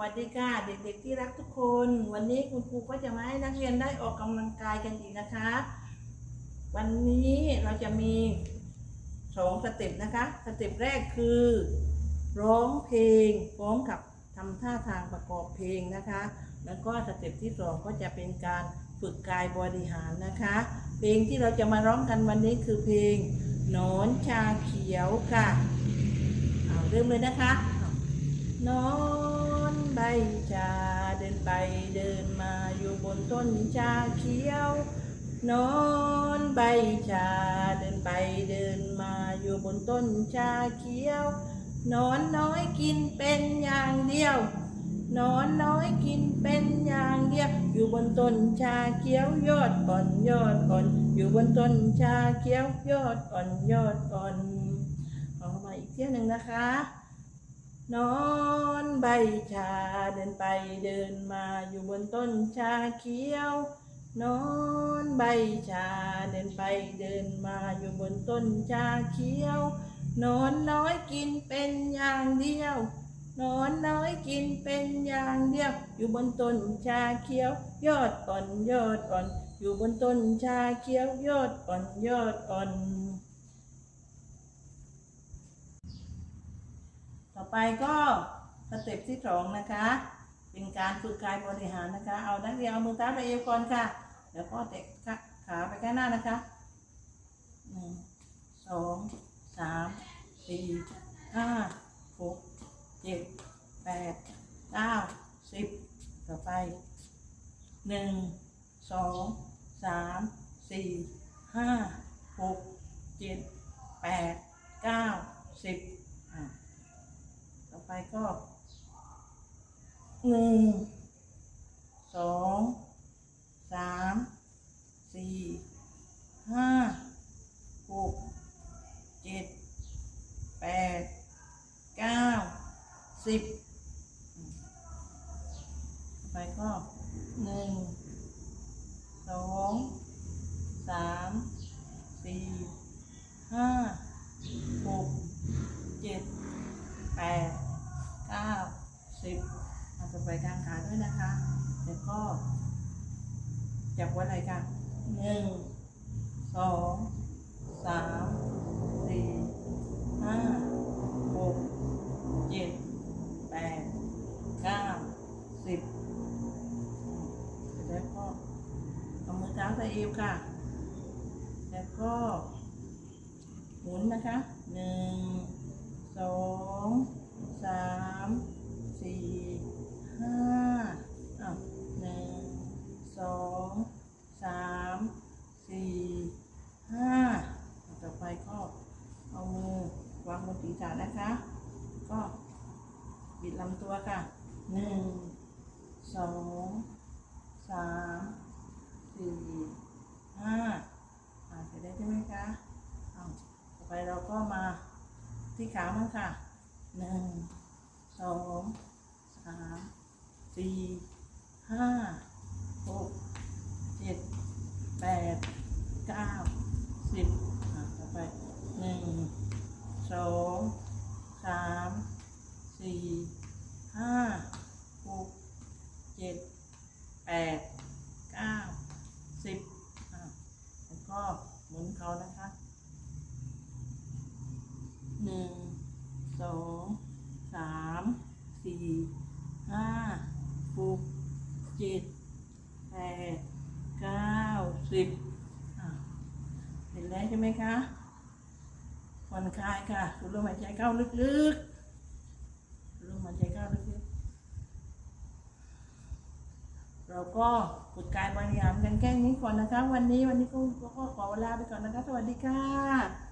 วัสดีค่ะ เด็กๆที่รักทุกคน วันนี้คุณครูก็จะมาให้นักเรียนได้ออกกำลังกายกันอีกนะคะ วันนี้เราจะมีสองสเต็ปนะคะสเต็ปแรกคือ ร้องเพลงพร้อมกับทำท่าทางประกอบเพลงนะคะ แล้วก็สเต็ปที่สองก็จะเป็นการฝึกกายบริหารนะคะ เพลงที่เราจะมาร้องกันวันนี้คือเพลงหนอนชาเขียวค่ะเอาเริ่มเลยนะคะนอน ใบชาเดินไปเดินมาอยู่บนต้นชาเขียว นอนใบชาเดินไปเดินมาอยู่บนต้นชาเขียว นอนน้อยกินเป็นอย่างเดียวนอนน้อยกินเป็นอย่างเดียว อยู่บนต้นชาเขียวยอดอ่อนยอดอ่อน อยู่บนต้นชาเขียวยอดอ่อนยอดอ่อนเอามาอีกเที่ยวหนึ่งนะคะ นอนใบชาเดินไปเดินมาอยู่บนต้นชาเขียว นอนใบชาเดินไปเดินมาอยู่บนต้นชาเขียว นอนน้อยกินเป็นอย่างเดียว นอนน้อยกินเป็นอย่างเดียว อยู่บนต้นชาเขียว ยอดอ่อนยอดอ่อน อยู่บนต้นชาเขียวยอดอ่อนยอดอ่อน ต่อไปก็สเต็ปที่สองนะคะ เป็นการฝึกกายบริหารนะคะ เอานักเรียนเอามือเท้าไปเอวก่อนค่ะ แล้วก็เตะขาไปข้างหน้านะคะหนึ่งสองสามสี่ห้าหกเจ็ดแปดเก้าสิบต่อไปหนึ่งสองสามสี่ห้าหกเจ็ดแปดเก้าสิบ ไปก็หนึ่งสองสามสี่ห้าหกเจ็ดแปดเก้าสิบไปก็หนึ่งสองสามสี่ห้าหกเจ็ด แปดเก้าสิบ เอาต่อไปกางขาด้วยนะคะ แล้วก็จับไว้เลยค่ะหนึ่งสองสามสี่ห้าหกเจ็ดแปดเก้าสิบแล้วก็เอามือเท้าใส่เอวค่ะ แล้วก็หมุนนะคะหนึ่งสองสามสี่ห้าอ้าวหนึ่งสองสามสี่ห้าต่อไปก็เอามือวางบนศีรษะนะคะ ก็บิดลำตัวค่ะหนึ่งสองสามสี่ห้าอ่านไปได้ใช่ไหมคะเอาต่อไปเราก็มาที่ขามั้งค่ะหนึ่งสองสามสี่ห้าหกเจ็ดแปดเก้าสิบอะต่อไปหนึ่งสอง สี่ห้าหกเจ็ดแปดเก้าสิบแล้วก็หมุนเขานะคะหนึ่งสองสามสี่ห้าหกเจ็ดแปดเก้าสิบเห็นแล้วใช่ไหมคะผ่อนคลายค่ะสูดลมหายใจเข้าลึกๆ หายใจเข้าลึกๆเราก็ฝึกกายบริหารกันแค่นี้ก่อนนะคะ วันนี้วันนี้ก็ก็ขอเวลาไปก่อนนะคะ สวัสดีค่ะ